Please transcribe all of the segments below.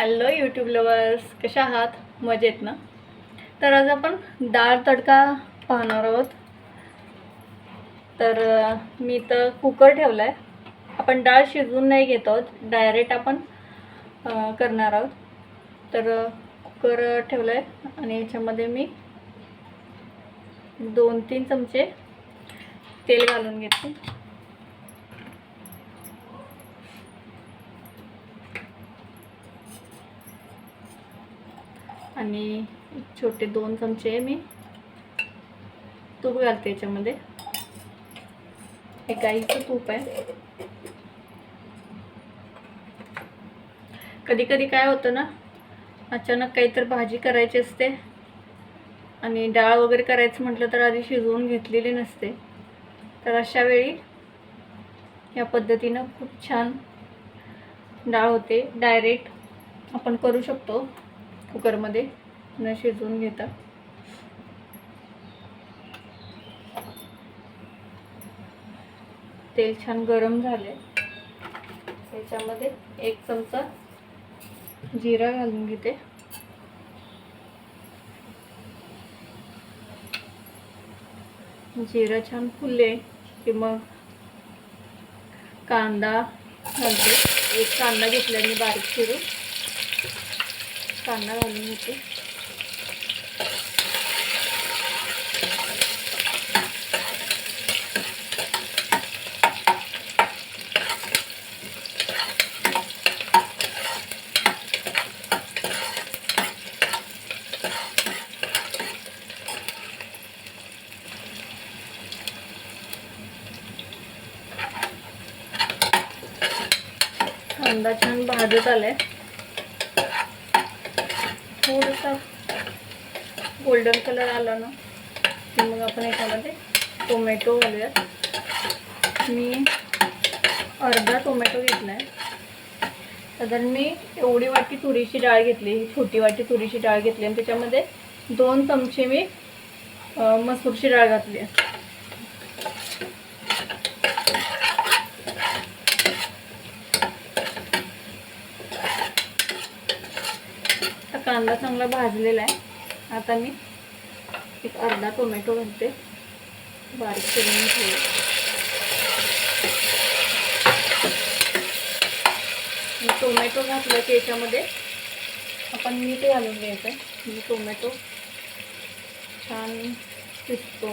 Hello YouTube lovers कशा आहात? मजेत ना? तर आज आपण डाळ तडका पाहणार आहोत. तर मी तर कुकर ठेवला आहे आपण डाळ शिजवून नाही घेत आहोत. डायरेक्ट आपण करणार आहोत. तर कुकर ठेवला आहे आणि याच्यामध्ये मी दोन तीन चमचे तेल घालून घेते. आणि छोटे दोन चमचे मी. तूप घालते याच्यामध्ये. हे गाईचं तूप आहे. कधी कधी काय होतं ना अचानक काहीतर भाजी करायची असते आणि डाळ वगैरे करायचं म्हटलं तर आधी शिजवून घेतलेली नसते. तर अशा वेळी या पद्धतीनं खूप छान डाळ होते. डायरेक्ट आपण करू शकतो. कुकरमध्ये न शिजवून घेता. तेल छान गरम झाले त्याच्यामध्ये एक चमचा जिरा घालून घेते. जिरा छान फुलले की मग कांदा घालते. एक कांदा घेतला मी बारीक चिरून. कांदा घालून घेते कांदा छान भाजत आलाय थोडासा गोल्डन कलर आला ना की मग आपण याच्यामध्ये टोमॅटो घालूयात. मी अर्धा टोमॅटो घेतला आहे साधारण मी एवढी वाटी तुरीची डाळ घेतली ही छोटी वाटी तुरीची डाळ घेतली आणि त्याच्यामध्ये दोन चमचे मी मसूरची डाळ घातली आहे आता कांदा चांगला भाजलेला आहे. आता मी एक अर्धा टोमॅटो घालते. बारीक करून ठेवले टोमॅटो घातला की याच्यामध्ये आपण मीठ घालून घ्यायचं. आहे म्हणजे टोमॅटो छान शिजतो.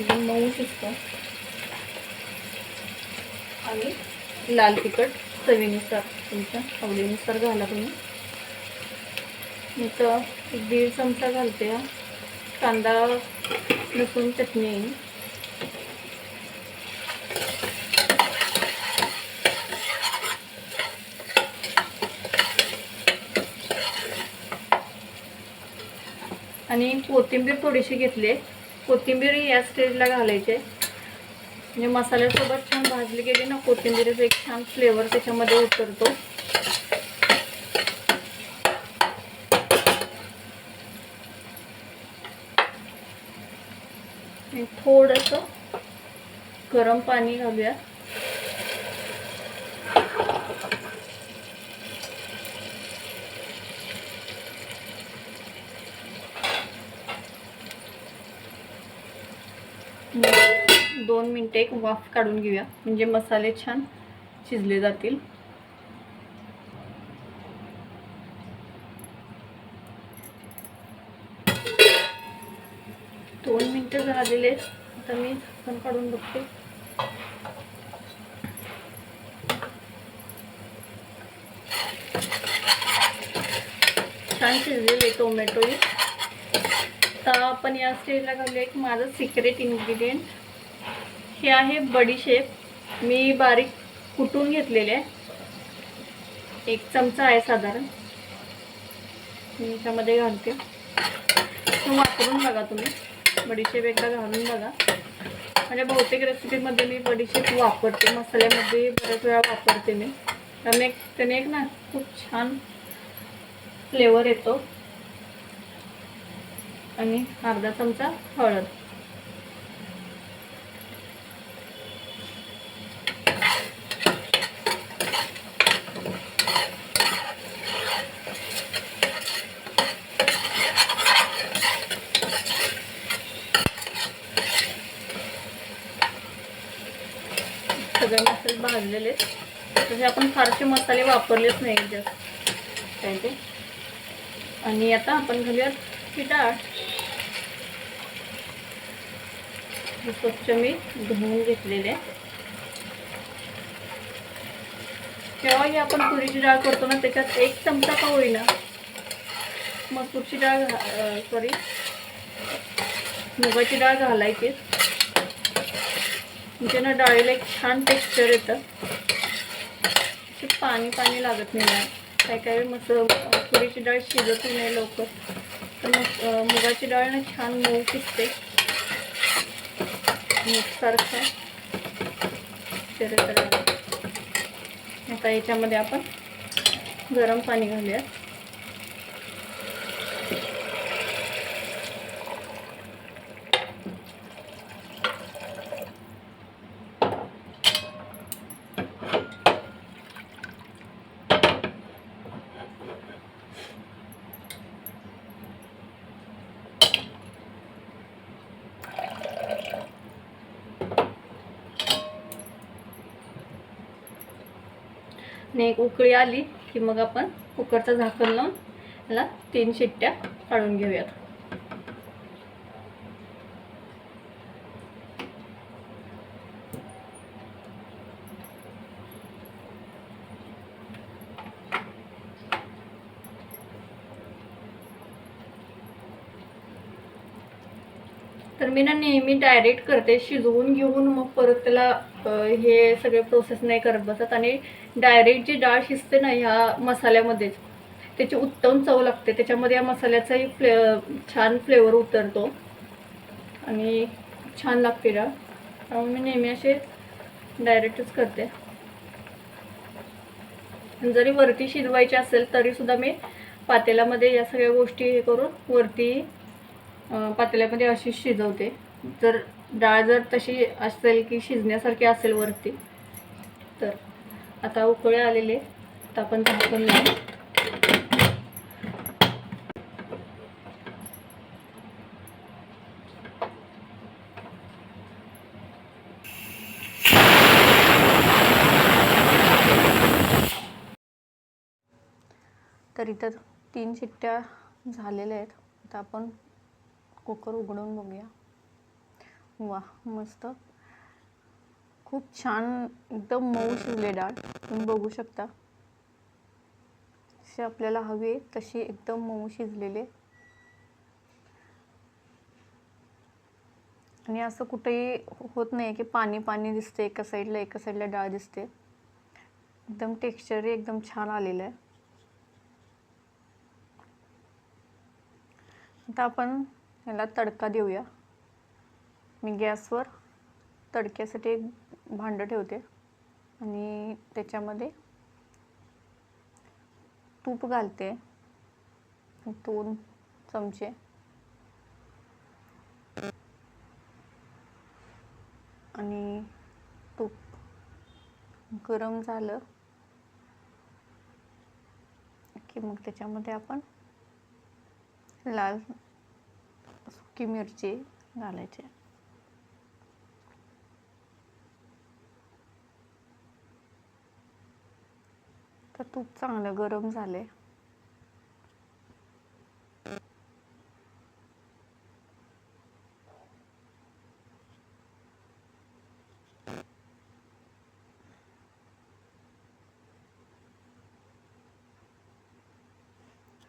एकदम मऊ शिजतो. आणि लाल तिखट. चवीनुसार तुमच्या आवडीनुसार घाला तुम्ही मी तर एक दीड चमचा घालते कांदा लसूण चटणी आणि कोथिंबीर थोडीशी घेतली आहे. कोथिंबीर या स्टेजला घालायची आहे. म्हणजे मसाल्यासोबत छान भाजली गेली ना कोथिंबीरचा एक छान फ्लेवर त्याच्यामध्ये उतरतो. थोडंसं गरम पाणी घालूया दोन मिनटं एक वाफ काढून घेऊया. म्हणजे मसाले छान शिजले जातील. दोन मिनटं झालेले आहेत. आता मी झाकण काढून बघते. छान शिजलेले टोमॅटो तर आपण या स्टेजला घालूया. एक माझं सिक्रेट इन्ग्रेडियंट हे आहे बडीशेप मी बारीक कुटून घेतलेले आहे. एक चमचा आहे साधारण. मी याच्यामध्ये घालते. वापरून बघा तुम्ही. बडीशेप एकदा घालून बघा. म्हणजे बहुतेक रेसिपीमध्ये मी बडीशेप वापरते. मसाल्यामध्ये बऱ्याच वेळा वापरते मी. त्याने एक त्याने एक ना खूप छान फ्लेवर येतो. आणि अर्धा चमचा हळद. सगळे मसाले भाजलेले. आहेत तसे आपण फारसे मसाले वापरलेच नाही जास्त काय ते? आणि आता आपण घालूयात ही डाळ. ही स्वच्छ मी धुवून घेतलेले जेव्हाही आपण तुरीची डाळ करतो ना त्याच्यात एक चमचा का होईना. मग तुरची डाळ सॉरी मुगाची डाळ घालायचीच म्हणजे ना डाळीला एक छान टेक्स्चर येतं. ते पाणी पाणी लागत नाही काही काय काय मस्त तुरीची डाळ शिजत नाही लवकर. तर मग मुगाची डाळ ना छान मऊ शिजते मिक्ससारखं तर आता याच्यामध्ये आपण गरम पाणी घालूया आणि एक उकळी आली की मग आपण कुकरचं झाकण लावून याला तीन शिट्ट्या काढून घेऊयात. तर मी ना नेहमी डायरेक्ट करते शिजवून घेऊन मग परत त्याला हे सगळे प्रोसेस नाही करत बसत आणि डायरेक्ट जी डाळ शिजते ना ह्या मसाल्यामध्येच त्याची उत्तम चव लागते. त्याच्यामध्ये या मसाल्याचाही फ्ले छान फ्लेवर उतरतो. आणि छान लागते डाळ. त्यामुळे मी नेहमी असे डायरेक्टच करते. जरी वरती शिजवायची असेल तरीसुद्धा मी पातेल्यामध्ये या सगळ्या गोष्टी हे करून वरती पातेल्यामध्ये अशी शिजवते. जर डाळ जर तशी असेल की शिजण्यासारखी असेल वरती तर आता उकळे आलेले तर आपण झाकण लावू तर इथं तीन चिट्ट्या झालेल्या आहेत. आता आपण कुकर उघडून बघूया. वा मस्त. खूप छान एकदम मऊ शिजले डाळ. तुम्ही बघू शकता. अशी आपल्याला हवी आहे तशी एकदम मऊ शिजलेले. आणि असं कुठेही होत नाही की पाणी पाणी दिसते एका साईडला एका साईडला डाळ दिसते. एकदम टेक्स्चरही एकदम छान आलेलं आहे. आता आपण याला तडका देऊया. मी गॅसवर तडक्यासाठी एक भांडं ठेवते आणि त्याच्यामध्ये तूप घालते. दोन चमचे आणि तूप. गरम झालं की मग त्याच्यामध्ये आपण लाल सुकी मिरची घालायची. आता तूप चांगलं गरम झालं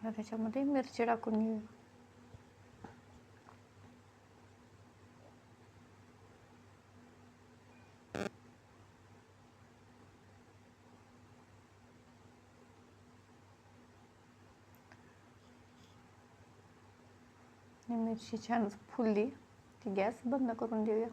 त्याच्यामध्ये मिरची टाकून घेऊ. ही मिरची छान फुलली ती गॅस बंद करून देऊया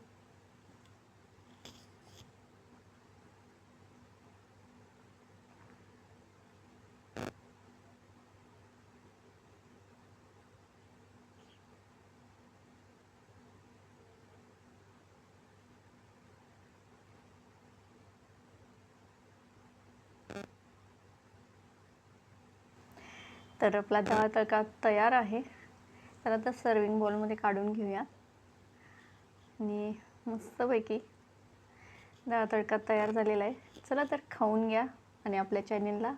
तर आपला दहा तडका तयार आहे तर आता सर्विंग बॉलमध्ये काढून घेऊया. आणि मस्तपैकी डाळ तडका तयार झालेला आहे. चला तर खाऊन घ्या आणि आपल्या चॅनेलला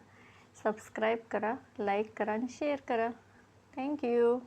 सबस्क्राईब करा लाईक करा आणि शेअर करा. थँक्यू